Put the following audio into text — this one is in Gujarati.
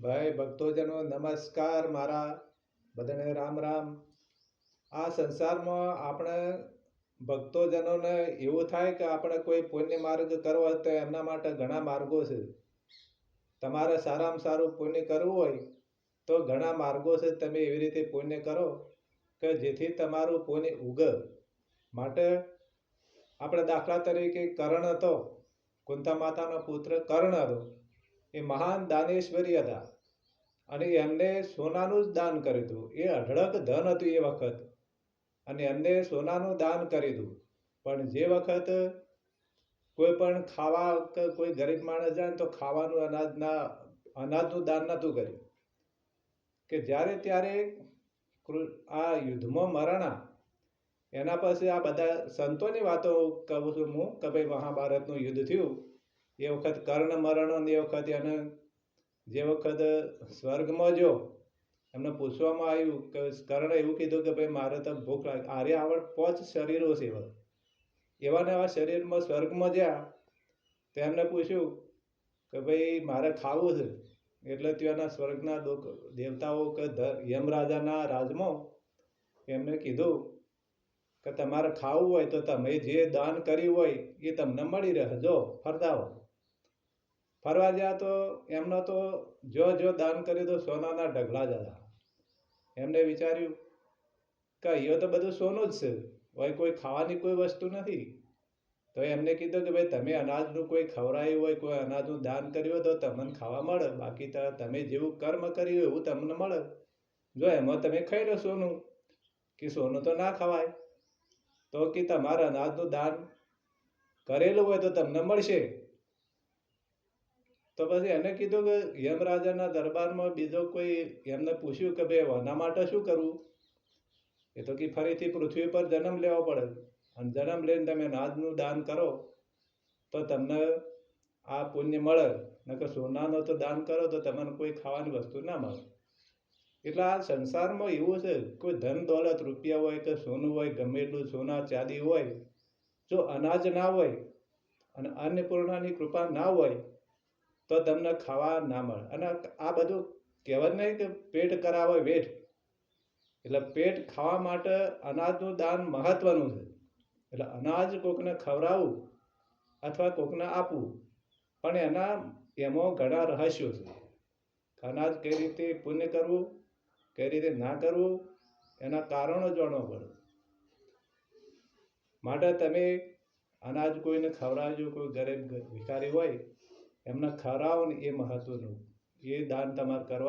ભાઈ ભક્તોજનો, નમસ્કાર મારા બધાને રામ રામ. આ સંસારમાં આપણે ભક્તોજનોને એવું થાય કે આપણે કોઈ પુણ્ય માર્ગ કરવો હોય તો એમના માટે ઘણા માર્ગો છે. તમારે સારામાં સારું પુણ્ય કરવું હોય તો ઘણા માર્ગો છે તમે એવી રીતે પુણ્ય કરો કે જેથી તમારું પુણ્ય ઉગે. માટે આપણે દાખલા તરીકે કર્ણ હતો, કુંતા માતાનો પુત્ર કર્ણ હતો. એ મહાન દાનેશ્વરી હતા. અને એમને સોનાનું જ દાન કર્યું હતું. એ અઢળક ધન હતું એ વખત. અને એમને સોનાનું દાન કરી હતું. પણ જે વખત કોઈ પણ ખાવા કોઈ ગરીબ માણસ જાય તો ખાવાનું અનાજના, અનાજનું દાન નહોતું કર્યું. કે જ્યારે ત્યારે આ યુદ્ધમાં મરણા, એના પછી આ બધા સંતોની વાતો કહું છું હું કે ભાઈ મહાભારતનું યુદ્ધ થયું. એ વખત કર્ણ મરણો એ વખત એને જે વખત સ્વર્ગમાં જો એમને પૂછવામાં આવ્યું કે કર્ણ એવું કીધું કે ભાઈ, મારે તો ભૂખ લાગે આરે આવડ પોચ શરીરો છે એવા. ને એવા શરીરમાં સ્વર્ગમાં જ્યાં તો એમને પૂછ્યું કે ભાઈ, મારે ખાવું છે? એટલે ત્યાંના સ્વર્ગના દેવતાઓ કે યમરાજાના રાજમાં એમને કીધું કે તમારે ખાવું હોય તો તમે જે દાન કર્યું હોય એ તમને મળી રહે જો ફરતા ફરવા ગયા તો એમનો તો જો જો દાન કર્યું તો સોનાના ઢગલા જ હતા. એમને વિચાર્યું કે અહીંયા તો બધું સોનું જ છે. હોય કોઈ ખાવાની કોઈ વસ્તુ નથી. તો એમને કીધું કે ભાઈ તમે અનાજનું કોઈ ખવડાયું હોય, કોઈ અનાજનું દાન કર્યું હોય તો તમને ખાવા મળે. બાકી તો તમે જેવું કર્મ કર્યું એવું તમને મળે. જો એમાં તમે ખાઈ લો સોનું, કે સોનું તો ના ખવાય. તો કે તમારે અનાજનું દાન કરેલું હોય તો તમને મળશે. તો પછી એને કીધું કે યમરાજાના દરબારમાં બીજો કોઈ એમને પૂછ્યું કે ભાઈ વના માટે શું કરવું એ તો કે ફરીથી પૃથ્વી પર જન્મ લેવો પડે. અને જન્મ લઈને તમે અનાજનું દાન કરો, તો તમને આ પુણ્ય મળે. નકર સોનાનો તો દાન કરો, તો તમને કોઈ ખાવાની વસ્તુ ના મળે. એટલે આ સંસારમાં એવું છે, કોઈ ધન દોલત રૂપિયા હોય કે સોનું હોય, ગમે એટલું સોના ચાંદી હોય, જો અનાજ ના હોય અને અન્નપૂર્ણાની કૃપા ના હોય તો તમને ખાવા ના મળે. અને આ બધું કહેવત નહીં કે પેટ કરાવે વેઠ એટલે પેટ ખાવા માટે અનાજનું દાન મહત્વનું છે. એટલે અનાજ કોકને ખવડાવવું અથવા કોકને આપવું, પણ એના એમાં ઘણા રહસ્યો છે. અનાજ કઈ રીતે પુણ્ય કરવું, કઈ રીતે ના કરવું, એના કારણો જાણવા પડે. માટે તમે અનાજ કોઈને ખવડાવજો, કોઈ ગરીબ ભિખારી હોય એમને ખરાઓને એ મહત્ત્વનું એ દાન તમારે કરવાનું